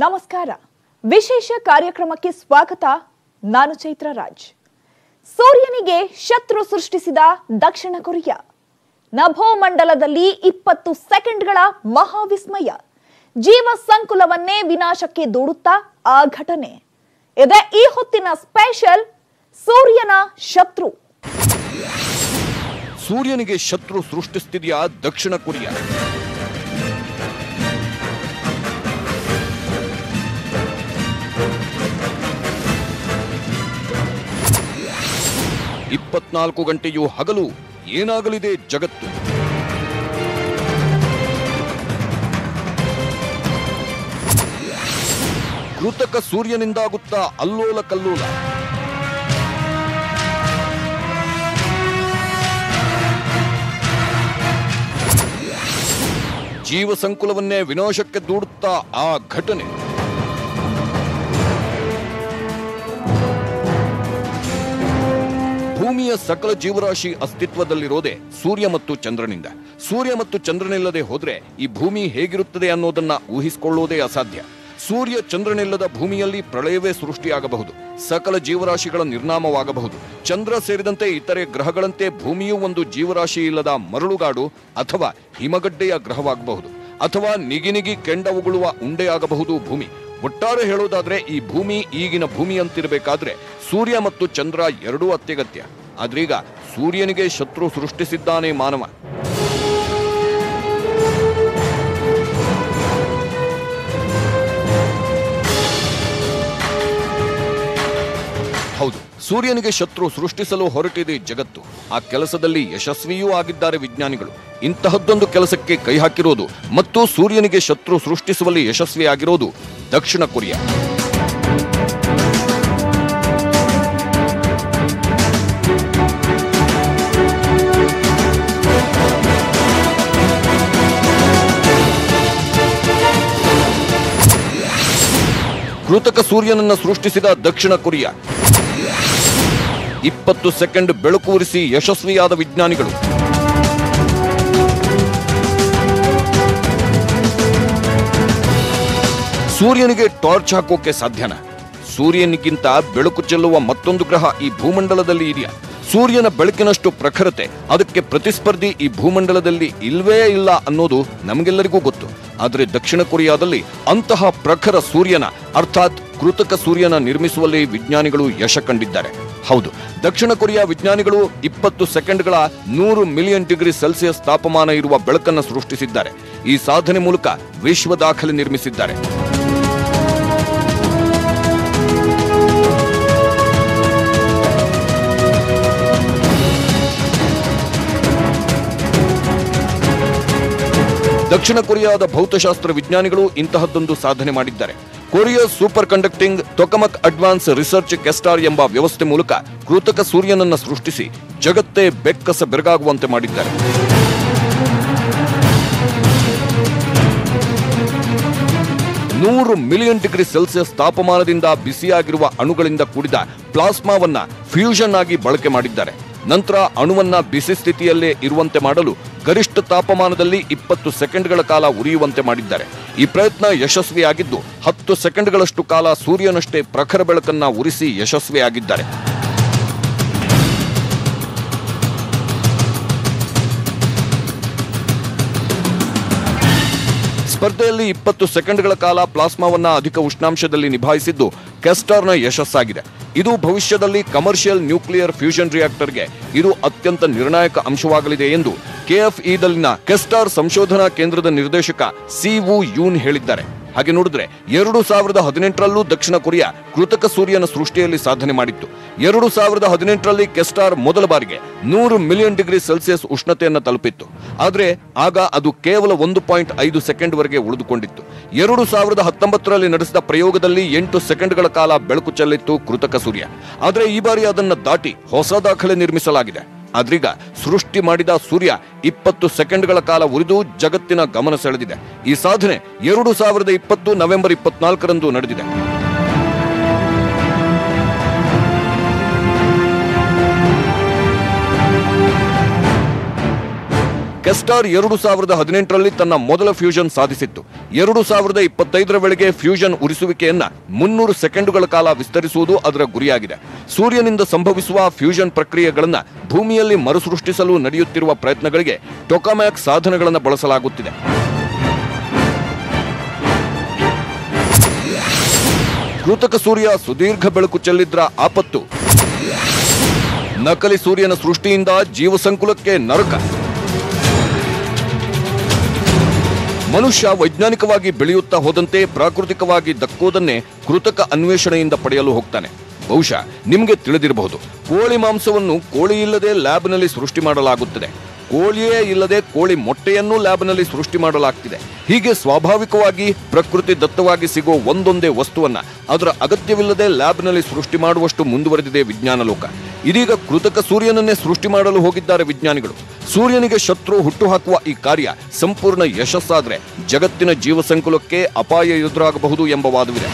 ನಮಸ್ಕಾರ. ವಿಶೇಷ ಕಾರ್ಯಕ್ರಮಕ್ಕೆ ಸ್ವಾಗತ ನಾನು ಚೈತ್ರ ರಾಜ್. ಸೂರ್ಯನಿಗೆ ಶತ್ರು ಸೃಷ್ಟಿಸಿದ ದಕ್ಷಿಣ ಕೊರಿಯಾ. ನಭೋಮಂಡಲದಲ್ಲಿ ಇಪ್ಪತ್ತು ಸೆಕೆಂಡ್ಗಳ ಮಹಾವಿಸ್ಮಯ. ಜೀವ ಸಂಕುಲವನ್ನೇ ವಿನಾಶಕ್ಕೆ ದೂಡುತ್ತಾ ಆ ಘಟನೆ. ಇದೆ ಈ ಹೊತ್ತಿನ ಸ್ಪೆಷಲ್ ಸೂರ್ಯನ ಶತ್ರು. ಸೂರ್ಯನಿಗೆ ಶತ್ರು ಸೃಷ್ಟಿಸ್ತಿದೆಯಾ ದಕ್ಷಿಣ ಕೊರಿಯಾ? ಇಪ್ಪತ್ನಾಲ್ಕು ಗಂಟೆಯೂ ಹಗಲು ಏನಾಗಲಿದೆ ಜಗತ್ತು? ಕೃತಕ ಸೂರ್ಯನಿಂದಾಗುತ್ತಾ ಅಲ್ಲೋಲ ಕಲ್ಲೋಲ. ಜೀವ ಸಂಕುಲವನ್ನೇ ವಿನಾಶಕ್ಕೆ ದೂಡುತ್ತಾ ಆ ಘಟನೆ. ಭೂಮಿಯ ಸಕಲ ಜೀವರಾಶಿ ಅಸ್ತಿತ್ವದಲ್ಲಿರೋದೇ ಸೂರ್ಯ ಮತ್ತು ಚಂದ್ರನಿಂದ. ಸೂರ್ಯ ಮತ್ತು ಚಂದ್ರನಿಲ್ಲದೆ ಹೋದ್ರೆ ಈ ಭೂಮಿ ಹೇಗಿರುತ್ತದೆ ಅನ್ನೋದನ್ನ ಊಹಿಸಿಕೊಳ್ಳುವುದೇ ಅಸಾಧ್ಯ. ಸೂರ್ಯ ಚಂದ್ರನಿಲ್ಲದ ಭೂಮಿಯಲ್ಲಿ ಪ್ರಳಯವೇ ಸೃಷ್ಟಿಯಾಗಬಹುದು. ಸಕಲ ಜೀವರಾಶಿಗಳ ನಿರ್ನಾಮವಾಗಬಹುದು. ಚಂದ್ರ ಸೇರಿದಂತೆ ಇತರೆ ಗ್ರಹಗಳಂತೆ ಭೂಮಿಯೂ ಒಂದು ಜೀವರಾಶಿ ಇಲ್ಲದ ಮರಳುಗಾಡು ಅಥವಾ ಹಿಮಗಡ್ಡೆಯ ಗ್ರಹವಾಗಬಹುದು. ಅಥವಾ ನಿಗಿನಿಗಿ ಕೆಂಡ ಉಗುಳುವ ಉಂಡೆಯಾಗಬಹುದು ಭೂಮಿ. ಒಟ್ಟಾರೆ ಹೇಳೋದಾದ್ರೆ ಈ ಭೂಮಿ ಈಗಿನ ಭೂಮಿ ಅಂತಿರಬೇಕಾದ್ರೆ ಸೂರ್ಯ ಮತ್ತು ಚಂದ್ರ ಎರಡೂ ಅತ್ಯಗತ್ಯ. ಆದ್ರೀಗ ಸೂರ್ಯನಿಗೆ ಶತ್ರು ಸೃಷ್ಟಿಸಿದ್ದಾನೆ ಮಾನವ. ಹೌದು, ಸೂರ್ಯನಿಗೆ ಶತ್ರು ಸೃಷ್ಟಿಸಲು ಹೊರಟಿದೆ ಜಗತ್ತು. ಆ ಕೆಲಸದಲ್ಲಿ ಯಶಸ್ವಿಯೂ ಆಗಿದ್ದಾರೆ ವಿಜ್ಞಾನಿಗಳು. ಇಂತಹದ್ದೊಂದು ಕೆಲಸಕ್ಕೆ ಕೈ ಹಾಕಿರೋದು ಮತ್ತು ಸೂರ್ಯನಿಗೆ ಶತ್ರು ಸೃಷ್ಟಿಸುವಲ್ಲಿ ಯಶಸ್ವಿಯಾಗಿರೋದು ದಕ್ಷಿಣ ಕೊರಿಯಾ. ಕೃತಕ ಸೂರ್ಯನನ್ನ ಸೃಷ್ಟಿಸಿದ ದಕ್ಷಿಣ ಕೊರಿಯಾ. ಇಪ್ಪತ್ತು ಸೆಕೆಂಡ್ ಬೆಳಕು ಉರಿಸಿ ಯಶಸ್ವಿಯಾದ ವಿಜ್ಞಾನಿಗಳು. ಸೂರ್ಯನಿಗೆ ಟಾರ್ಚ್ ಹಾಕೋಕೆ ಸಾಧ್ಯನಾ. ಸೂರ್ಯನಿಗಿಂತ ಬೆಳಕು ಚೆಲ್ಲುವ ಮತ್ತೊಂದು ಗ್ರಹ ಈ ಭೂಮಂಡಲದಲ್ಲಿ ಇದೆಯಾ? ಸೂರ್ಯನ ಬೆಳಕಿನಷ್ಟು ಪ್ರಖರತೆ, ಅದಕ್ಕೆ ಪ್ರತಿಸ್ಪರ್ಧಿ ಈ ಭೂಮಂಡಲದಲ್ಲಿ ಇಲ್ವೇ ಇಲ್ಲ ಅನ್ನೋದು ನಮಗೆಲ್ಲರಿಗೂ ಗೊತ್ತು. ಆದರೆ ದಕ್ಷಿಣ ಕೊರಿಯಾದಲ್ಲಿ ಅಂತಹ ಪ್ರಖರ ಸೂರ್ಯನ, ಅರ್ಥಾತ್ ಕೃತಕ ಸೂರ್ಯನ ನಿರ್ಮಿಸುವಲ್ಲಿ ವಿಜ್ಞಾನಿಗಳು ಯಶ ಕಂಡಿದ್ದಾರೆ. ಹೌದು, ದಕ್ಷಿಣ ಕೊರಿಯಾ ವಿಜ್ಞಾನಿಗಳು ಇಪ್ಪತ್ತು ಸೆಕೆಂಡ್ಗಳ ನೂರು ಮಿಲಿಯನ್ ಡಿಗ್ರಿ ಸೆಲ್ಸಿಯಸ್ ತಾಪಮಾನ ಇರುವ ಬೆಳಕನ್ನು ಸೃಷ್ಟಿಸಿದ್ದಾರೆ. ಈ ಸಾಧನೆ ಮೂಲಕ ವಿಶ್ವ ದಾಖಲೆ ನಿರ್ಮಿಸಿದ್ದಾರೆ. ದಕ್ಷಿಣ ಕೊರಿಯಾದ ಭೌತಶಾಸ್ತ್ರ ವಿಜ್ಞಾನಿಗಳು ಇಂತಹದ್ದೊಂದು ಸಾಧನೆ ಮಾಡಿದ್ದಾರೆ. Korea superconducting tokamak advance research KSTAR ಎಂಬ ವ್ಯವಸ್ಥೆ ಮೂಲಕ ಕೃತಕ ಸೂರ್ಯನನ್ನ ಸೃಷ್ಟಿಸಿ ಜಗತ್ತೇ ಬೆಕ್ಕಸ ಬೆರಗಾಗುವಂತೆ ಮಾಡಿದ್ದಾರೆ. ನೂರು ಮಿಲಿಯನ್ ಡಿಗ್ರಿ ಸೆಲ್ಸಿಯಸ್ ತಾಪಮಾನದಿಂದ ಬಿಸಿಯಾಗಿರುವ ಅಣುಗಳಿಂದ ಕೂಡಿದ ಪ್ಲಾಸ್ಮಾವನ್ನ ಫ್ಯೂಷನ್ ಆಗಿ ಬಳಕೆ ಮಾಡಿದ್ದಾರೆ. ನಂತರ ಅಣುವನ್ನ ಬಿಸಿ ಸ್ಥಿತಿಯಲ್ಲೇ ಇರುವಂತೆ ಮಾಡಲು ಗರಿಷ್ಠ ತಾಪಮಾನದಲ್ಲಿ ಇಪ್ಪತ್ತು ಸೆಕೆಂಡ್ಗಳ ಕಾಲ ಉರಿಯುವಂತೆ ಮಾಡಿದ್ದಾರೆ. ಈ ಪ್ರಯತ್ನ ಯಶಸ್ವಿಯಾಗಿದ್ದು, ಹತ್ತು ಸೆಕೆಂಡ್ಗಳಷ್ಟು ಕಾಲ ಸೂರ್ಯನಷ್ಟೇ ಪ್ರಖರ ಬೆಳಕನ್ನ ಉರಿಸಿ ಯಶಸ್ವಿಯಾಗಿದ್ದಾರೆ. ಸ್ಪರ್ಧೆಯಲ್ಲಿ ಇಪ್ಪತ್ತು ಸೆಕೆಂಡ್ಗಳ ಕಾಲ ಪ್ಲಾಸ್ಮಾವನ್ನ ಅಧಿಕ ಉಷ್ಣಾಂಶದಲ್ಲಿ ನಿಭಾಯಿಸಿದ್ದು, ಕೆಸ್ಟಾರ್ನ ಯಶಸ್ಸಾಗಿದೆ. ಇದು ಭವಿಷ್ಯದಲ್ಲಿ ಕಮರ್ಷಿಯಲ್ ನ್ಯೂಕ್ಲಿಯರ್ ಫ್ಯೂಷನ್ ರಿಯಾಕ್ಟರ್ಗೆ ಇದು ಅತ್ಯಂತ ನಿರ್ಣಾಯಕ ಅಂಶವಾಗಲಿದೆ ಎಂದು ಕೆಎಫ್ಇದಲ್ಲಿನ ಕೆಸ್ಟಾರ್ ಸಂಶೋಧನಾ ಕೇಂದ್ರದ ನಿರ್ದೇಶಕ ಸಿವು ಯೂನ್ ಹೇಳಿದ್ದಾರೆ. ಹಾಗೆ ನೋಡಿದ್ರೆ ಎರಡು ಸಾವಿರದ ಹದಿನೆಂಟರಲ್ಲೂ ದಕ್ಷಿಣ ಕೊರಿಯಾ ಕೃತಕ ಸೂರ್ಯನ ಸೃಷ್ಟಿಯಲ್ಲಿ ಸಾಧನೆ ಮಾಡಿತ್ತು. ಎರಡು ಸಾವಿರದ ಹದಿನೆಂಟರಲ್ಲಿ ಕೆಸ್ಟಾರ್ ಮೊದಲ ಬಾರಿಗೆ ನೂರು ಮಿಲಿಯನ್ ಡಿಗ್ರಿ ಸೆಲ್ಸಿಯಸ್ ಉಷ್ಣತೆಯನ್ನು ತಲುಪಿತ್ತು. ಆದರೆ ಆಗ ಅದು ಕೇವಲ ಒಂದು ಪಾಯಿಂಟ್ ಐದು ಸೆಕೆಂಡ್ ವರೆಗೆ ಉಳಿದುಕೊಂಡಿತ್ತು. ಎರಡು ಸಾವಿರದ ಹತ್ತೊಂಬತ್ತರಲ್ಲಿ ನಡೆಸಿದ ಪ್ರಯೋಗದಲ್ಲಿ ಎಂಟು ಸೆಕೆಂಡ್ಗಳ ಕಾಲ ಬೆಳಕು ಚೆಲ್ಲಿತ್ತು ಕೃತಕ ಸೂರ್ಯ. ಆದರೆ ಈ ಬಾರಿ ಅದನ್ನು ದಾಟಿ ಹೊಸ ದಾಖಲೆ ನಿರ್ಮಿಸಲಾಗಿದೆ. ಆದ್ರೀಗ ಸೃಷ್ಟಿ ಮಾಡಿದ ಸೂರ್ಯ ಇಪ್ಪತ್ತು ಸೆಕೆಂಡ್ಗಳ ಕಾಲ ಉರಿದು ಜಗತ್ತಿನ ಗಮನ ಸೆಳೆದಿದೆ. ಈ ಸಾಧನೆ ಎರಡು ಸಾವಿರದ ಇಪ್ಪತ್ತು ನವೆಂಬರ್ ಇಪ್ಪತ್ನಾಲ್ಕರಂದು ನಡೆದಿದೆ. ಕೆಸ್ಟಾರ್ ಎರಡು ಸಾವಿರದ ಹದಿನೆಂಟರಲ್ಲಿ ತನ್ನ ಮೊದಲ ಫ್ಯೂಷನ್ ಸಾಧಿಸಿತ್ತು. ಎರಡು ಸಾವಿರದ ಇಪ್ಪತ್ತೈದರ ವೇಳೆಗೆ ಫ್ಯೂಷನ್ ಉರಿಸುವಿಕೆಯನ್ನ ಮುನ್ನೂರು ಸೆಕೆಂಡುಗಳ ಕಾಲ ವಿಸ್ತರಿಸುವುದು ಅದರ ಗುರಿಯಾಗಿದೆ. ಸೂರ್ಯನಿಂದ ಸಂಭವಿಸುವ ಫ್ಯೂಷನ್ ಪ್ರಕ್ರಿಯೆಗಳನ್ನು ಭೂಮಿಯಲ್ಲಿ ಮರುಸೃಷ್ಟಿಸಲು ನಡೆಯುತ್ತಿರುವ ಪ್ರಯತ್ನಗಳಿಗೆ ಟೊಕಾಮ್ಯಾಕ್ ಸಾಧನಗಳನ್ನು ಬಳಸಲಾಗುತ್ತಿದೆ. ಕೃತಕ ಸೂರ್ಯ ಸುದೀರ್ಘ ಬೆಳಕು ಚೆಲ್ಲಿದ್ರ ಆಪತ್ತು. ನಕಲಿ ಸೂರ್ಯನ ಸೃಷ್ಟಿಯಿಂದ ಜೀವಸಂಕುಲಕ್ಕೆ ನರಕ. ಮನುಷ್ಯ ವೈಜ್ಞಾನಿಕವಾಗಿ ಬೆಳೆಯುತ್ತಾ ಹೋದಂತೆ ಪ್ರಾಕೃತಿಕವಾಗಿ ದಕ್ಕುವುದನ್ನೇ ಕೃತಕ ಅನ್ವೇಷಣೆಯಿಂದ ಪಡೆಯಲು ಹೋಗ್ತಾನೆ. ಬಹುಶಃ ನಿಮಗೆ ತಿಳಿದಿರಬಹುದು. ಕೋಳಿ ಮಾಂಸವನ್ನು ಕೋಳಿ ಇಲ್ಲದೆ ಲ್ಯಾಬ್ನಲ್ಲಿ ಸೃಷ್ಟಿ ಮಾಡಲಾಗುತ್ತದೆ. ಕೋಳಿಯೇ ಇಲ್ಲದೆ ಕೋಳಿ ಮೊಟ್ಟೆಯನ್ನು ಲ್ಯಾಬ್ನಲ್ಲಿ ಸೃಷ್ಟಿ ಮಾಡಲಾಗ್ತಿದೆ. ಹೀಗೆ ಸ್ವಾಭಾವಿಕವಾಗಿ ಪ್ರಕೃತಿ ದತ್ತವಾಗಿ ಸಿಗೋ ಒಂದೊಂದೇ ವಸ್ತುವನ್ನ ಅದರ ಅಗತ್ಯವಿಲ್ಲದೆ ಲ್ಯಾಬ್ನಲ್ಲಿ ಸೃಷ್ಟಿ ಮಾಡುವಷ್ಟು ಮುಂದುವರೆದಿದೆ ವಿಜ್ಞಾನ ಲೋಕ ಇದೀಗ ಕೃತಕ ಸೂರ್ಯನನ್ನೇ ಸೃಷ್ಟಿ ಮಾಡಲು ಹೋಗಿದ್ದಾರೆ ವಿಜ್ಞಾನಿಗಳು. ಸೂರ್ಯನಿಗೆ ಶತ್ರು ಹುಟ್ಟುಹಾಕುವ ಈ ಕಾರ್ಯ ಸಂಪೂರ್ಣ ಯಶಸ್ಸಾದರೆ ಜಗತ್ತಿನ ಜೀವಸಂಕುಲಕ್ಕೆ ಅಪಾಯ ಎದುರಾಗಬಹುದು ಎಂಬ ವಾದವಿದೆ.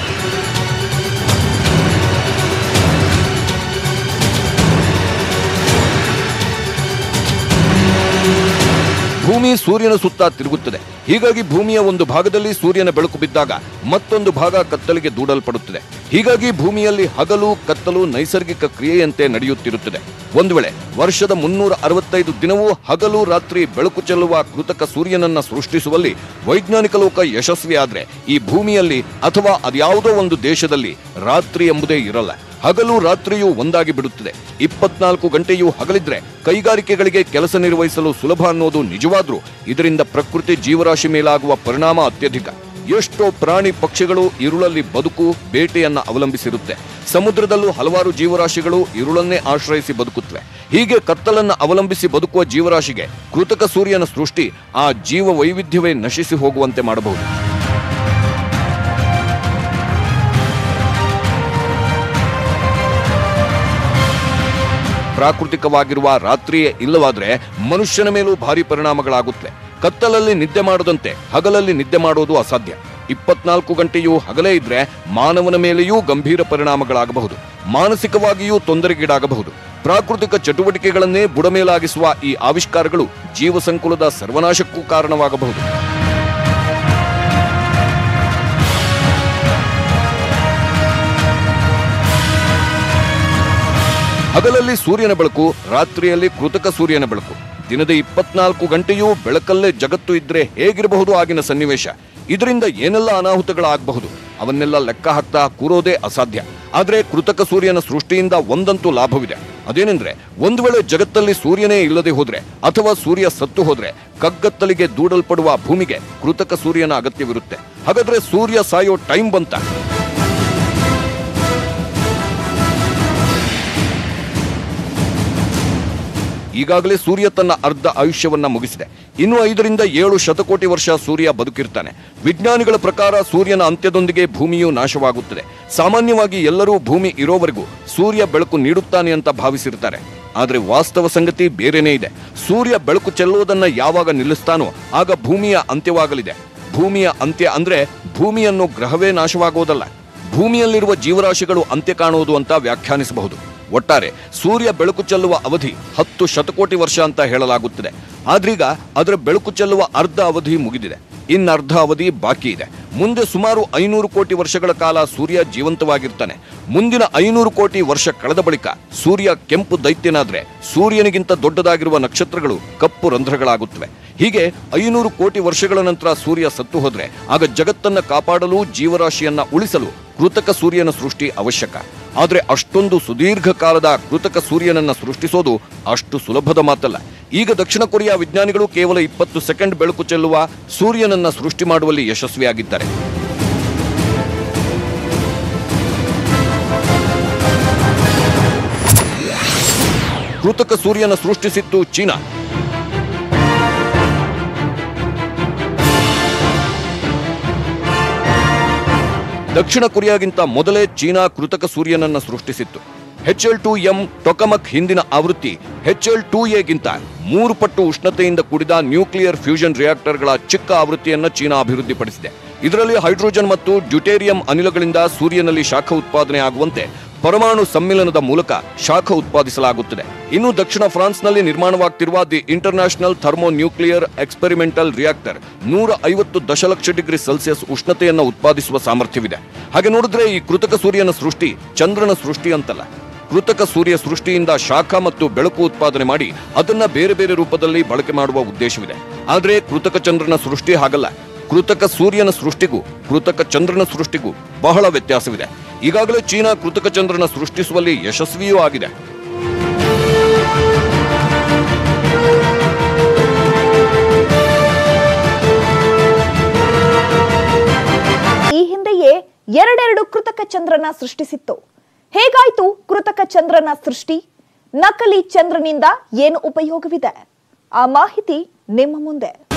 ಭೂಮಿ ಸೂರ್ಯನ ಸುತ್ತ ತಿರುಗುತ್ತದೆ. ಹೀಗಾಗಿ ಭೂಮಿಯ ಒಂದು ಭಾಗದಲ್ಲಿ ಸೂರ್ಯನ ಬೆಳಕು ಬಿದ್ದಾಗ ಮತ್ತೊಂದು ಭಾಗ ಕತ್ತಲಿಗೆ ದೂಡಲ್ಪಡುತ್ತದೆ. ಹೀಗಾಗಿ ಭೂಮಿಯಲ್ಲಿ ಹಗಲು, ಕತ್ತಲು, ನೈಸರ್ಗಿಕ ಕ್ರಿಯೆಯಂತೆ ನಡೆಯುತ್ತಿರುತ್ತದೆ. ಒಂದು ವೇಳೆ ವರ್ಷದ ಮುನ್ನೂರ ಅರವತ್ತೈದು ದಿನವೂ ಹಗಲು, ರಾತ್ರಿ ಬೆಳಕು ಚೆಲ್ಲುವ ಕೃತಕ ಸೂರ್ಯನನ್ನ ಸೃಷ್ಟಿಸುವಲ್ಲಿ ವೈಜ್ಞಾನಿಕ ಲೋಕ ಯಶಸ್ವಿಯಾದರೆ ಈ ಭೂಮಿಯಲ್ಲಿ ಅಥವಾ ಅದ್ಯಾವುದೋ ಒಂದು ದೇಶದಲ್ಲಿ ರಾತ್ರಿ ಎಂಬುದೇ ಇರಲ್ಲ. ಹಗಲು ರಾತ್ರಿಯೂ ಒಂದಾಗಿ ಬಿಡುತ್ತದೆ. ಇಪ್ಪತ್ನಾಲ್ಕು ಗಂಟೆಯೂ ಹಗಲಿದ್ರೆ ಕೈಗಾರಿಕೆಗಳಿಗೆ ಕೆಲಸ ನಿರ್ವಹಿಸಲು ಸುಲಭ ಅನ್ನೋದು ನಿಜವಾದ್ರೂ ಇದರಿಂದ ಪ್ರಕೃತಿ ಜೀವರಾಶಿ ಮೇಲಾಗುವ ಪರಿಣಾಮ ಅತ್ಯಧಿಕ. ಎಷ್ಟೋ ಪ್ರಾಣಿ ಪಕ್ಷಿಗಳು ಇರುಳಲ್ಲಿ ಬದುಕು, ಬೇಟೆಯನ್ನ ಅವಲಂಬಿಸಿರುತ್ತೆ. ಸಮುದ್ರದಲ್ಲೂ ಹಲವಾರು ಜೀವರಾಶಿಗಳು ಇರುಳನ್ನೇ ಆಶ್ರಯಿಸಿ ಬದುಕುತ್ತವೆ. ಹೀಗೆ ಕತ್ತಲನ್ನ ಅವಲಂಬಿಸಿ ಬದುಕುವ ಜೀವರಾಶಿಗೆ ಕೃತಕ ಸೂರ್ಯನ ಸೃಷ್ಟಿ ಆ ಜೀವ ವೈವಿಧ್ಯವೇ ನಶಿಸಿ ಹೋಗುವಂತೆ ಮಾಡಬಹುದು. ಪ್ರಾಕೃತಿಕವಾಗಿರುವ ರಾತ್ರಿಯೇ ಇಲ್ಲವಾದರೆ ಮನುಷ್ಯನ ಮೇಲೂ ಭಾರಿ ಪರಿಣಾಮಗಳಾಗುತ್ತೆ ಕತ್ತಲಲ್ಲಿ ನಿದ್ದೆ ಮಾಡದಂತೆ ಹಗಲಲ್ಲಿ ನಿದ್ದೆ ಮಾಡೋದು ಅಸಾಧ್ಯ. ಇಪ್ಪತ್ನಾಲ್ಕು ಗಂಟೆಯೂ ಹಗಲೇ ಇದ್ರೆ ಮಾನವನ ಮೇಲೆಯೂ ಗಂಭೀರ ಪರಿಣಾಮಗಳಾಗಬಹುದು. ಮಾನಸಿಕವಾಗಿಯೂ ತೊಂದರೆಗೀಡಾಗಬಹುದು. ಪ್ರಾಕೃತಿಕ ಚಟುವಟಿಕೆಗಳನ್ನೇ ಬುಡಮೇಲಾಗಿಸುವ ಈ ಆವಿಷ್ಕಾರಗಳು ಜೀವಸಂಕುಲದ ಸರ್ವನಾಶಕ್ಕೂ ಕಾರಣವಾಗಬಹುದು. ಹಗಲಲ್ಲಿ ಸೂರ್ಯನ ಬೆಳಕು, ರಾತ್ರಿಯಲ್ಲಿ ಕೃತಕ ಸೂರ್ಯನ ಬೆಳಕು. ದಿನದ ಇಪ್ಪತ್ನಾಲ್ಕು ಗಂಟೆಯೂ ಬೆಳಕಲ್ಲೇ ಜಗತ್ತು ಇದ್ರೆ ಹೇಗಿರಬಹುದು ಆಗಿನ ಸನ್ನಿವೇಶ? ಇದರಿಂದ ಏನೆಲ್ಲ ಅನಾಹುತಗಳಾಗಬಹುದು? ಅವನ್ನೆಲ್ಲ ಲೆಕ್ಕ ಹಾಕ್ತಾ ಕೂರೋದೇ ಅಸಾಧ್ಯ. ಆದರೆ ಕೃತಕ ಸೂರ್ಯನ ಸೃಷ್ಟಿಯಿಂದ ಒಂದಂತೂ ಲಾಭವಿದೆ. ಅದೇನೆಂದ್ರೆ, ಒಂದು ವೇಳೆ ಜಗತ್ತಲ್ಲಿ ಸೂರ್ಯನೇ ಇಲ್ಲದೆ ಹೋದ್ರೆ, ಅಥವಾ ಸೂರ್ಯ ಸತ್ತು ಹೋದ್ರೆ, ಕಗ್ಗತ್ತಲಿಗೆ ದೂಡಲ್ಪಡುವ ಭೂಮಿಗೆ ಕೃತಕ ಸೂರ್ಯನ ಅಗತ್ಯವಿರುತ್ತೆ. ಹಾಗಾದ್ರೆ ಸೂರ್ಯ ಸಾಯೋ ಟೈಮ್ ಬಂತ? ಈಗಾಗಲೇ ಸೂರ್ಯ ತನ್ನ ಅರ್ಧ ಆಯುಷ್ಯವನ್ನ ಮುಗಿಸಿದೆ. ಇನ್ನು ಐದರಿಂದ ಏಳು ಶತಕೋಟಿ ವರ್ಷ ಸೂರ್ಯ ಬದುಕಿರ್ತಾನೆ. ವಿಜ್ಞಾನಿಗಳ ಪ್ರಕಾರ ಸೂರ್ಯನ ಅಂತ್ಯದೊಂದಿಗೆ ಭೂಮಿಯು ನಾಶವಾಗುತ್ತದೆ. ಸಾಮಾನ್ಯವಾಗಿ ಎಲ್ಲರೂ ಭೂಮಿ ಇರೋವರೆಗೂ ಸೂರ್ಯ ಬೆಳಕು ನೀಡುತ್ತಾನೆ ಅಂತ ಭಾವಿಸಿರ್ತಾರೆ. ಆದರೆ ವಾಸ್ತವ ಸಂಗತಿ ಬೇರೆನೇ ಇದೆ. ಸೂರ್ಯ ಬೆಳಕು ಚೆಲ್ಲುವುದನ್ನ ಯಾವಾಗ ನಿಲ್ಲಿಸ್ತಾನೋ ಆಗ ಭೂಮಿಯ ಅಂತ್ಯವಾಗಲಿದೆ. ಭೂಮಿಯ ಅಂತ್ಯ ಅಂದ್ರೆ ಭೂಮಿಯನ್ನು ಗ್ರಹವೇ ನಾಶವಾಗುವುದಲ್ಲ ಭೂಮಿಯಲ್ಲಿರುವ ಜೀವರಾಶಿಗಳು ಅಂತ್ಯ ಕಾಣುವುದು ಅಂತ ವ್ಯಾಖ್ಯಾನಿಸಬಹುದು. ಒಟ್ಟಾರೆ ಸೂರ್ಯ ಬೆಳಕು ಚೆಲ್ಲುವ ಅವಧಿ ಹತ್ತು ಶತಕೋಟಿ ವರ್ಷ ಅಂತ ಹೇಳಲಾಗುತ್ತಿದೆ. ಆದ್ರೀಗ ಅದರ ಬೆಳಕು ಚೆಲ್ಲುವ ಅರ್ಧ ಅವಧಿ ಮುಗಿದಿದೆ. ಇನ್ನರ್ಧ ಅವಧಿ ಬಾಕಿ ಇದೆ. ಮುಂದೆ ಸುಮಾರು ಐನೂರು ಕೋಟಿ ವರ್ಷಗಳ ಕಾಲ ಸೂರ್ಯ ಜೀವಂತವಾಗಿರ್ತಾನೆ. ಮುಂದಿನ ಐನೂರು ಕೋಟಿ ವರ್ಷ ಕಳೆದ ಬಳಿಕ ಸೂರ್ಯ ಕೆಂಪು ದೈತ್ಯನಾದ್ರೆ ಸೂರ್ಯನಿಗಿಂತ ದೊಡ್ಡದಾಗಿರುವ ನಕ್ಷತ್ರಗಳು ಕಪ್ಪು ರಂಧ್ರಗಳಾಗುತ್ತವೆ. ಹೀಗೆ ಐನೂರು ಕೋಟಿ ವರ್ಷಗಳ ನಂತರ ಸೂರ್ಯ ಸತ್ತು ಹೋದ್ರೆ ಆಗ ಜಗತ್ತನ್ನ ಕಾಪಾಡಲು ಜೀವರಾಶಿಯನ್ನ ಉಳಿಸಲು ಕೃತಕ ಸೂರ್ಯನ ಸೃಷ್ಟಿ ಅವಶ್ಯಕ. ಆದ್ರೆ ಅಷ್ಟೊಂದು ಸುದೀರ್ಘ ಕಾಲದ ಕೃತಕ ಸೂರ್ಯನನ್ನು ಸೃಷ್ಟಿಸೋದು ಅಷ್ಟು ಸುಲಭದ ಮಾತಲ್ಲ. ಈಗ ದಕ್ಷಿಣ ಕೊರಿಯಾ ವಿಜ್ಞಾನಿಗಳು ಕೇವಲ ಇಪ್ಪತ್ತು ಸೆಕೆಂಡ್ ಬೆಳಕು ಚೆಲ್ಲುವ ಸೂರ್ಯನನ್ನು ಸೃಷ್ಟಿ ಮಾಡುವಲ್ಲಿ ಯಶಸ್ವಿಯಾಗಿದ್ದಾರೆ. ಕೃತಕ ಸೂರ್ಯನ ಸೃಷ್ಟಿಸಿತ್ತು ಚೀನಾ. ದಕ್ಷಿಣ ಕೊರಿಯಾಗಿಂತ ಮೊದಲೇ ಚೀನಾ ಕೃತಕ ಸೂರ್ಯನನ್ನ ಸೃಷ್ಟಿಸಿತ್ತು. ಎಲ್ ಟು ಎಂ ಟೊಕಮಕ್ ಹಿಂದಿನ ಆವೃತ್ತಿ ಎಲ್ ಟು ಎಗಿಂತ ಮೂರು ಪಟ್ಟು ಉಷ್ಣತೆಯಿಂದ ಕೂಡಿದ ನ್ಯೂಕ್ಲಿಯರ್ ಫ್ಯೂಷನ್ ರಿಯಾಕ್ಟರ್ಗಳ ಚಿಕ್ಕ ಆವೃತ್ತಿಯನ್ನು ಚೀನಾ ಅಭಿವೃದ್ಧಿಪಡಿಸಿದೆ. ಇದರಲ್ಲಿ ಹೈಡ್ರೋಜನ್ ಮತ್ತು ಡ್ಯೂಟೇರಿಯಂ ಅನಿಲಗಳಿಂದ ಸೂರ್ಯನಲ್ಲಿ ಶಾಖ ಉತ್ಪಾದನೆ ಆಗುವಂತೆ ಪರಮಾಣು ಸಮ್ಮಿಲನದ ಮೂಲಕ ಶಾಖ ಉತ್ಪಾದಿಸಲಾಗುತ್ತದೆ. ಇನ್ನು ದಕ್ಷಿಣ ಫ್ರಾನ್ಸ್ನಲ್ಲಿ ನಿರ್ಮಾಣವಾಗ್ತಿರುವ the international thermonuclear experimental reactor ನೂರ ಐವತ್ತು ದಶಲಕ್ಷ ಡಿಗ್ರಿ ಸೆಲ್ಸಿಯಸ್ ಉಷ್ಣತೆಯನ್ನು ಉತ್ಪಾದಿಸುವ ಸಾಮರ್ಥ್ಯವಿದೆ. ಹಾಗೆ ನೋಡಿದ್ರೆ ಈ ಕೃತಕ ಸೂರ್ಯನ ಸೃಷ್ಟಿ ಚಂದ್ರನ ಸೃಷ್ಟಿ ಅಂತಲ್ಲ. ಕೃತಕ ಸೂರ್ಯ ಸೃಷ್ಟಿಯಿಂದ ಶಾಖ ಮತ್ತು ಬೆಳಕು ಉತ್ಪಾದನೆ ಮಾಡಿ ಅದನ್ನ ಬೇರೆ ಬೇರೆ ರೂಪದಲ್ಲಿ ಬಳಕೆ ಮಾಡುವ ಉದ್ದೇಶವಿದೆ. ಆದರೆ ಕೃತಕ ಚಂದ್ರನ ಸೃಷ್ಟಿ ಹಾಗಲ್ಲ. ಕೃತಕ ಸೂರ್ಯನ ಸೃಷ್ಟಿಗೂ ಕೃತಕ ಚಂದ್ರನ ಸೃಷ್ಟಿಗೂ ಬಹಳ ವ್ಯತ್ಯಾಸವಿದೆ. ಈಗಾಗಲೇ ಚೀನಾ ಕೃತಕ ಚಂದ್ರನ ಸೃಷ್ಟಿಸುವಲ್ಲಿ ಯಶಸ್ವಿಯೂ ಆಗಿದೆ. ಈ ಹಿಂದೆಯೇ ಎರಡೆರಡು ಕೃತಕ ಚಂದ್ರನ ಸೃಷ್ಟಿಸಿತ್ತು. ಹೇಗಾಯ್ತು ಕೃತಕ ಚಂದ್ರನ ಸೃಷ್ಟಿ? ನಕಲಿ ಚಂದ್ರನಿಂದ ಏನು ಉಪಯೋಗವಿದೆ? ಆ ಮಾಹಿತಿ ನಿಮ್ಮ ಮುಂದೆ.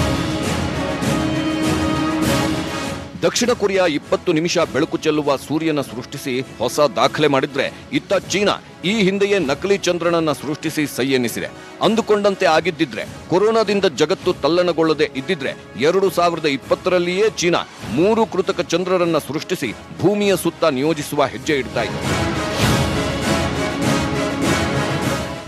ದಕ್ಷಿಣ ಕೊರಿಯಾ ಇಪ್ಪತ್ತು ನಿಮಿಷ ಬೆಳಕು ಚೆಲ್ಲುವ ಸೂರ್ಯನ ಸೃಷ್ಟಿಸಿ ಹೊಸ ದಾಖಲೆ ಮಾಡಿದ್ರೆ ಇತ್ತ ಚೀನಾ ಈ ಹಿಂದೆಯೇ ನಕಲಿ ಚಂದ್ರನನ್ನ ಸೃಷ್ಟಿಸಿ ಸೈ ಎನ್ನಿಸಿದೆ ಅಂದುಕೊಂಡಂತೆ ಆಗಿದ್ದಿದ್ರೆ, ಕೊರೋನಾದಿಂದ ಜಗತ್ತು ತಲ್ಲಣಗೊಳ್ಳದೆ ಇದ್ದಿದ್ರೆ ಎರಡು ಸಾವಿರದ ಇಪ್ಪತ್ತರಲ್ಲಿಯೇ ಚೀನಾ ಮೂರು ಕೃತಕ ಚಂದ್ರರನ್ನ ಸೃಷ್ಟಿಸಿ ಭೂಮಿಯ ಸುತ್ತ ನಿಯೋಜಿಸುವ ಹೆಜ್ಜೆ ಇಡ್ತಾ ಇತ್ತು.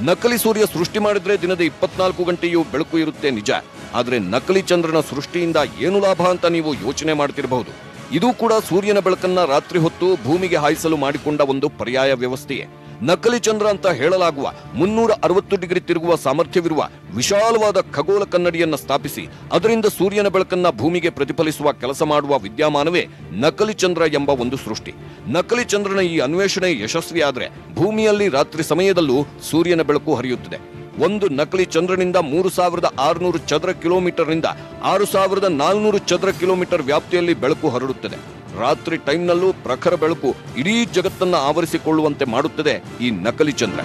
ನಕಲಿ ಸೂರ್ಯ ಸೃಷ್ಟಿ ಮಾಡಿದ್ರೆ ದಿನದ ಇಪ್ಪತ್ನಾಲ್ಕು ಗಂಟೆಯೂ ಬೆಳಕು ಇರುತ್ತೆ ನಿಜ. ಆದ್ರೆ ನಕಲಿ ಚಂದ್ರನ ಸೃಷ್ಟಿಯಿಂದ ಏನು ಲಾಭ ಅಂತ ನೀವು ಯೋಚನೆ ಮಾಡ್ತಿರಬಹುದು. ಇದು ಕೂಡ ಸೂರ್ಯನ ಬೆಳಕನ್ನ ರಾತ್ರಿ ಹೊತ್ತು ಭೂಮಿಗೆ ಹಾಯಿಸಲು ಮಾಡಿಕೊಂಡ ಒಂದು ಪರ್ಯಾಯ ವ್ಯವಸ್ಥೆಯೇ. ನಕಲಿ ಚಂದ್ರ ಅಂತ ಹೇಳಲಾಗುವ ಮುನ್ನೂರ ಅರವತ್ತು ಡಿಗ್ರಿ ತಿರುಗುವ ಸಾಮರ್ಥ್ಯವಿರುವ ವಿಶಾಲವಾದ ಖಗೋಳ ಕನ್ನಡಿಯನ್ನು ಸ್ಥಾಪಿಸಿ, ಅದರಿಂದ ಸೂರ್ಯನ ಬೆಳಕನ್ನ ಭೂಮಿಗೆ ಪ್ರತಿಫಲಿಸುವ ಕೆಲಸ ಮಾಡುವ ವಿದ್ಯಮಾನವೇ ನಕಲಿ ಚಂದ್ರ ಎಂಬ ಒಂದು ಸೃಷ್ಟಿ. ನಕಲಿ ಚಂದ್ರನ ಈ ಅನ್ವೇಷಣೆ ಯಶಸ್ವಿಯಾದರೆ ಭೂಮಿಯಲ್ಲಿ ರಾತ್ರಿ ಸಮಯದಲ್ಲೂ ಸೂರ್ಯನ ಬೆಳಕು ಹರಿಯುತ್ತದೆ. ಒಂದು ನಕಲಿ ಚಂದ್ರನಿಂದ ಮೂರು ಸಾವಿರದ ಆರುನೂರು ಚದರ ಕಿಲೋಮೀಟರ್ನಿಂದ ಆರು ಸಾವಿರದ ನಾಲ್ನೂರು ಚದರ ಕಿಲೋಮೀಟರ್ ವ್ಯಾಪ್ತಿಯಲ್ಲಿ ಬೆಳಕು ಹರಡುತ್ತದೆ. ರಾತ್ರಿ ಟೈಮ್ನಲ್ಲೂ ಪ್ರಖರ ಬೆಳಕು ಇಡೀ ಜಗತ್ತನ್ನ ಆವರಿಸಿಕೊಳ್ಳುವಂತೆ ಮಾಡುತ್ತದೆ ಈ ನಕಲಿ ಚಂದ್ರ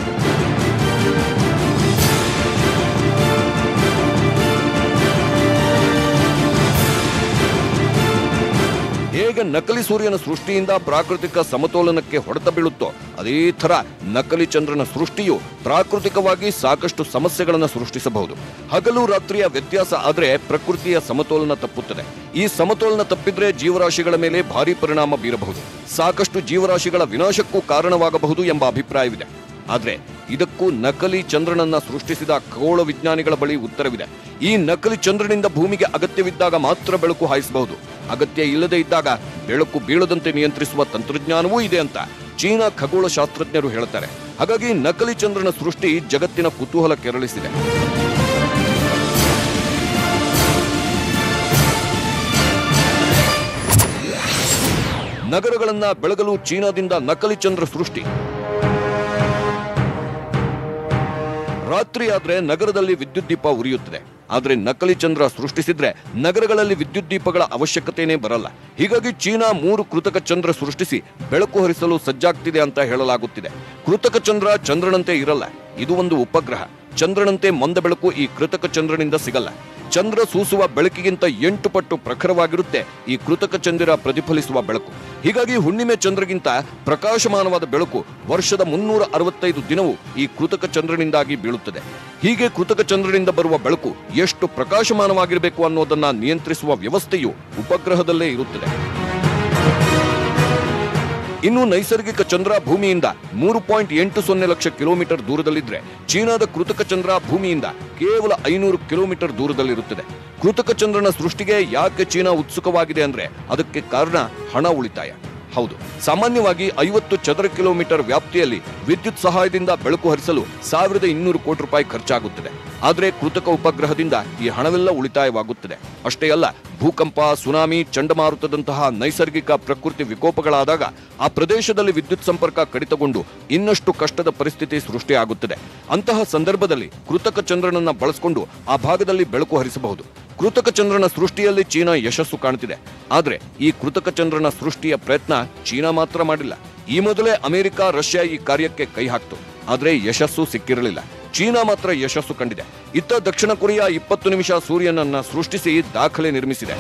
ಹೇಗೆ ನಕಲಿ ಸೂರ್ಯನ ಸೃಷ್ಟಿಯಿಂದ ಪ್ರಾಕೃತಿಕ ಸಮತೋಲನಕ್ಕೆ ಹೊಡೆತ ಬೀಳುತ್ತೋ, ಅದೇ ಥರ ನಕಲಿ ಚಂದ್ರನ ಸೃಷ್ಟಿಯು ಪ್ರಾಕೃತಿಕವಾಗಿ ಸಾಕಷ್ಟು ಸಮಸ್ಯೆಗಳನ್ನು ಸೃಷ್ಟಿಸಬಹುದು. ಹಗಲು ರಾತ್ರಿಯ ವ್ಯತ್ಯಾಸ ಆದರೆ ಪ್ರಕೃತಿಯ ಸಮತೋಲನ ತಪ್ಪುತ್ತದೆ. ಈ ಸಮತೋಲನ ತಪ್ಪಿದ್ರೆ ಜೀವರಾಶಿಗಳ ಮೇಲೆ ಭಾರಿ ಪರಿಣಾಮ ಬೀರಬಹುದು. ಸಾಕಷ್ಟು ಜೀವರಾಶಿಗಳ ವಿನಾಶಕ್ಕೂ ಕಾರಣವಾಗಬಹುದು ಎಂಬ ಅಭಿಪ್ರಾಯವಿದೆ. ಆದ್ರೆ ಇದಕ್ಕೂ ನಕಲಿ ಚಂದ್ರನನ್ನ ಸೃಷ್ಟಿಸಿದ ಖಗೋಳ ವಿಜ್ಞಾನಿಗಳ ಬಳಿ ಉತ್ತರವಿದೆ. ಈ ನಕಲಿ ಚಂದ್ರನಿಂದ ಭೂಮಿಗೆ ಅಗತ್ಯವಿದ್ದಾಗ ಮಾತ್ರ ಬೆಳಕು ಹಾಯಿಸಬಹುದು. ಅಗತ್ಯ ಇಲ್ಲದೆ ಇದ್ದಾಗ ಬೆಳಕು ಬೀಳದಂತೆ ನಿಯಂತ್ರಿಸುವ ತಂತ್ರಜ್ಞಾನವೂ ಇದೆ ಅಂತ ಚೀನಾ ಖಗೋಳ ಶಾಸ್ತ್ರಜ್ಞರು ಹೇಳ್ತಾರೆ ಹಾಗಾಗಿ ನಕಲಿ ಚಂದ್ರನ ಸೃಷ್ಟಿ ಜಗತ್ತಿನ ಕುತೂಹಲ ಕೆರಳಿಸಿದೆ. ನಗರಗಳನ್ನ ಬೆಳಗಲು ಚೀನಾದಿಂದ ನಕಲಿ ಚಂದ್ರ ಸೃಷ್ಟಿ. ರಾತ್ರಿ ಆದ್ರೆ ನಗರದಲ್ಲಿ ವಿದ್ಯುತ್ ದೀಪ ಉರಿಯುತ್ತದೆ. ಆದ್ರೆ ನಕಲಿ ಚಂದ್ರ ಸೃಷ್ಟಿಸಿದ್ರೆ ನಗರಗಳಲ್ಲಿ ವಿದ್ಯುತ್ ದೀಪಗಳ ಅವಶ್ಯಕತೆನೇ ಬರಲ್ಲ. ಹೀಗಾಗಿ ಚೀನಾ ಮೂರು ಕೃತಕ ಚಂದ್ರ ಸೃಷ್ಟಿಸಿ ಬೆಳಕು ಹರಿಸಲು ಸಜ್ಜಾಗ್ತಿದೆ ಅಂತ ಹೇಳಲಾಗುತ್ತಿದೆ. ಕೃತಕ ಚಂದ್ರ ಚಂದ್ರನಂತೆ ಇರಲ್ಲ. ಇದು ಒಂದು ಉಪಗ್ರಹ. ಚಂದ್ರನಂತೆ ಮಂದ ಬೆಳಕು ಈ ಕೃತಕ ಚಂದ್ರನಿಂದ ಸಿಗಲ್ಲ. ಚಂದ್ರ ಸೂಸುವ ಬೆಳಕಿಗಿಂತ ಎಂಟು ಪಟ್ಟು ಪ್ರಖರವಾಗಿರುತ್ತೆ. ಈ ಕೃತಕ ಚಂದಿರ ಪ್ರತಿಫಲಿಸುವ ಬೆಳಕು. ಹೀಗಾಗಿ ಹುಣ್ಣಿಮೆ ಚಂದ್ರಗಿಂತ ಪ್ರಕಾಶಮಾನವಾದ ಬೆಳಕು ವರ್ಷದ ಮುನ್ನೂರ ಅರವತ್ತೈದು ದಿನವೂ ಈ ಕೃತಕ ಚಂದ್ರನಿಂದಾಗಿ ಬೀಳುತ್ತದೆ. ಹೀಗೆ ಕೃತಕ ಚಂದ್ರನಿಂದ ಬರುವ ಬೆಳಕು ಎಷ್ಟು ಪ್ರಕಾಶಮಾನವಾಗಿರಬೇಕು ಅನ್ನೋದನ್ನ ನಿಯಂತ್ರಿಸುವ ವ್ಯವಸ್ಥೆಯು ಉಪಗ್ರಹದಲ್ಲೇ ಇರುತ್ತದೆ. ಇನ್ನು ನೈಸರ್ಗಿಕ ಚಂದ್ರ ಭೂಮಿಯಿಂದ ಮೂರು ಪಾಯಿಂಟ್ ಎಂಟು ಸೊನ್ನೆ ಲಕ್ಷ ಕಿಲೋಮೀಟರ್ ದೂರದಲ್ಲಿದ್ರೆ ಚೀನಾದ ಕೃತಕ ಚಂದ್ರ ಭೂಮಿಯಿಂದ ಕೇವಲ ಐನೂರು ಕಿಲೋಮೀಟರ್ ದೂರದಲ್ಲಿರುತ್ತದೆ. ಕೃತಕ ಚಂದ್ರನ ಸೃಷ್ಟಿಗೆ ಯಾಕೆ ಚೀನಾ ಉತ್ಸುಕವಾಗಿದೆ ಅಂದ್ರೆ ಅದಕ್ಕೆ ಕಾರಣ ಹಣ ಉಳಿತಾಯ. ಹೌದು. ಸಾಮಾನ್ಯವಾಗಿ ಐವತ್ತು ಚದರ ಕಿಲೋಮೀಟರ್ ವ್ಯಾಪ್ತಿಯಲ್ಲಿ ವಿದ್ಯುತ್ ಸಹಾಯದಿಂದ ಬೆಳಕು ಹರಿಸಲು ಸಾವಿರದ ಇನ್ನೂರು ಕೋಟಿ ರೂಪಾಯಿ ಖರ್ಚಾಗುತ್ತದೆ. ಆದರೆ ಕೃತಕ ಉಪಗ್ರಹದಿಂದ ಈ ಹಣವೆಲ್ಲ ಉಳಿತಾಯವಾಗುತ್ತದೆ. ಅಷ್ಟೇ ಅಲ್ಲ, ಭೂಕಂಪ, ಸುನಾಮಿ, ಚಂಡಮಾರುತದಂತಹ ನೈಸರ್ಗಿಕ ಪ್ರಕೃತಿ ವಿಕೋಪಗಳಾದಾಗ ಆ ಪ್ರದೇಶದಲ್ಲಿ ವಿದ್ಯುತ್ ಸಂಪರ್ಕ ಕಡಿತಗೊಂಡು ಇನ್ನಷ್ಟು ಕಷ್ಟದ ಪರಿಸ್ಥಿತಿ ಸೃಷ್ಟಿಯಾಗುತ್ತದೆ. ಅಂತಹ ಸಂದರ್ಭದಲ್ಲಿ ಕೃತಕ ಚಂದ್ರನನ್ನ ಬಳಸಿಕೊಂಡು ಆ ಭಾಗದಲ್ಲಿ ಬೆಳಕು ಹರಿಸಬಹುದು. ಕೃತಕ ಚಂದ್ರನ ಸೃಷ್ಟಿಯಲ್ಲಿ ಚೀನಾ ಯಶಸ್ಸು ಕಾಣುತ್ತಿದೆ ಆದರೆ ಈ ಕೃತಕ ಚಂದ್ರನ ಸೃಷ್ಟಿಯ ಪ್ರಯತ್ನ ಚೀನಾ ಮಾತ್ರ ಮಾಡಿಲ್ಲ. ಈ ಮೊದಲೇ ಅಮೆರಿಕ, ರಷ್ಯಾ ಈ ಕಾರ್ಯಕ್ಕೆ ಕೈ ಹಾಕ್ತು. ಆದರೆ ಯಶಸ್ಸು ಸಿಕ್ಕಿರಲಿಲ್ಲ. ಚೀನಾ ಮಾತ್ರ ಯಶಸ್ಸು ಕಂಡಿದೆ. ಇತ್ತ ದಕ್ಷಿಣ ಕೊರಿಯಾ ಇಪ್ಪತ್ತು ನಿಮಿಷ ಸೂರ್ಯನನ್ನ ಸೃಷ್ಟಿಸಿ ದಾಖಲೆ ನಿರ್ಮಿಸಿದೆ.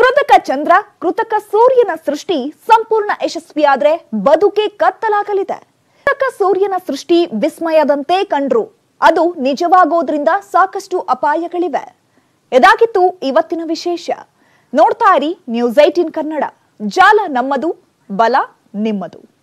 ಕೃತಕ ಚಂದ್ರ ಕೃತಕ ಸೂರ್ಯನ ಸೃಷ್ಟಿ ಸಂಪೂರ್ಣ ಯಶಸ್ವಿಯಾದ್ರೆ ಬದುಕೆ ಕತ್ತಲಾಗಲಿದೆ. ಕೃತಕ ಸೂರ್ಯನ ಸೃಷ್ಟಿ ವಿಸ್ಮಯದಂತೆ ಕಂಡ್ರು. ಅದು ನಿಜವಾಗೋದ್ರಿಂದ ಸಾಕಷ್ಟು ಅಪಾಯಗಳಿವೆ. ಇದಾಗಿತ್ತು ಇವತ್ತಿನ ವಿಶೇಷ. ನೋಡ್ತಾ ಇರಿ ನ್ಯೂಸ್ ಏಟಿನ್ ಕನ್ನಡ. ಜಾಲ ನಮ್ಮದು, ಬಲ ನಿಮ್ಮದು.